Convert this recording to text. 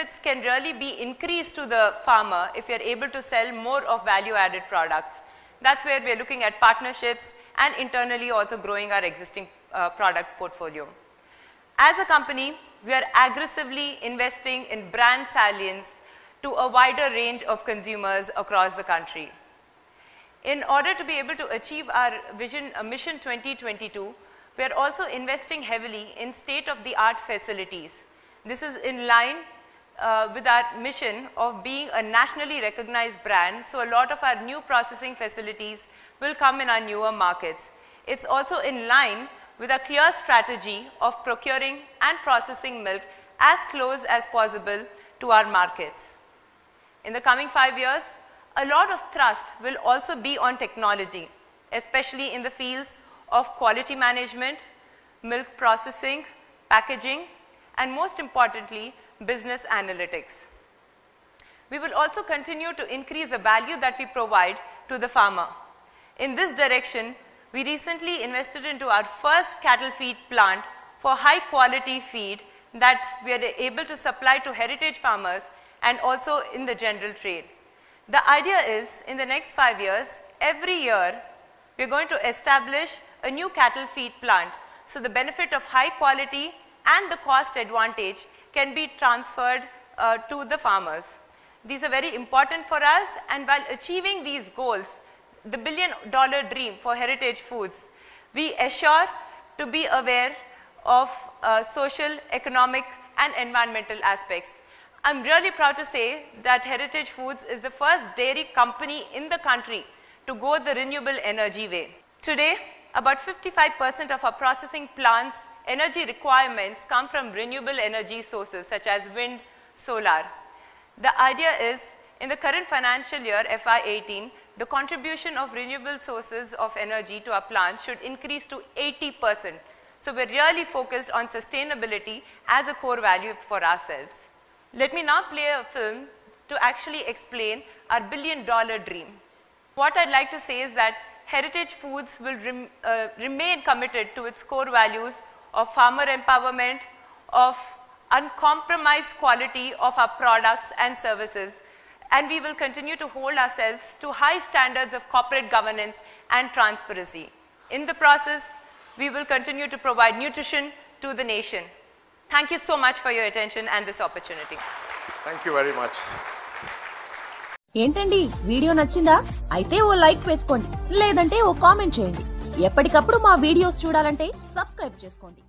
Benefits can really be increased to the farmer if you're able to sell more of value added products. That's where we're looking at partnerships and internally also growing our existing uh, product portfolio. As a company, we are aggressively investing in brand salience to a wider range of consumers across the country. In order to be able to achieve our vision, uh, mission 2022, we are also investing heavily in state of the art facilities. This is in line uh, with our mission of being a nationally recognized brand. So, a lot of our new processing facilities will come in our newer markets. It's also in line with a clear strategy of procuring and processing milk as close as possible to our markets. In the coming five years, a lot of thrust will also be on technology, especially in the fields of quality management, milk processing, packaging, and most importantly, business analytics. We will also continue to increase the value that we provide to the farmer. In this direction, we recently invested into our first cattle feed plant for high quality feed that we are able to supply to heritage farmers and also in the general trade. The idea is in the next 5 years, every year we are going to establish a new cattle feed plant. So, the benefit of high quality and the cost advantage can be transferred uh, to the farmers. These are very important for us and while achieving these goals, the billion dollar dream for heritage foods, we assure to be aware of uh, social, economic and environmental aspects. I'm really proud to say that Heritage Foods is the first dairy company in the country to go the renewable energy way. Today, about 55% of our processing plants energy requirements come from renewable energy sources such as wind, solar. The idea is in the current financial year FY18, the contribution of renewable sources of energy to our plants should increase to 80 percent. So, we are really focused on sustainability as a core value for ourselves. Let me now play a film to actually explain our billion dollar dream. What I'd like to say is that Heritage Foods will rem, uh, remain committed to its core values of farmer empowerment, of uncompromised quality of our products and services, and we will continue to hold ourselves to high standards of corporate governance and transparency. In the process, we will continue to provide nutrition to the nation. Thank you so much for your attention and this opportunity. Thank you very much ఏంటండి? Video నచ్చిందా? అయితే ఓ like వేసుకోండి. లేదంటే ఓ comment చేయండి. ఎప్పటికప్పుడు మా videos చూడాలంటే subscribe చేసుకోండి.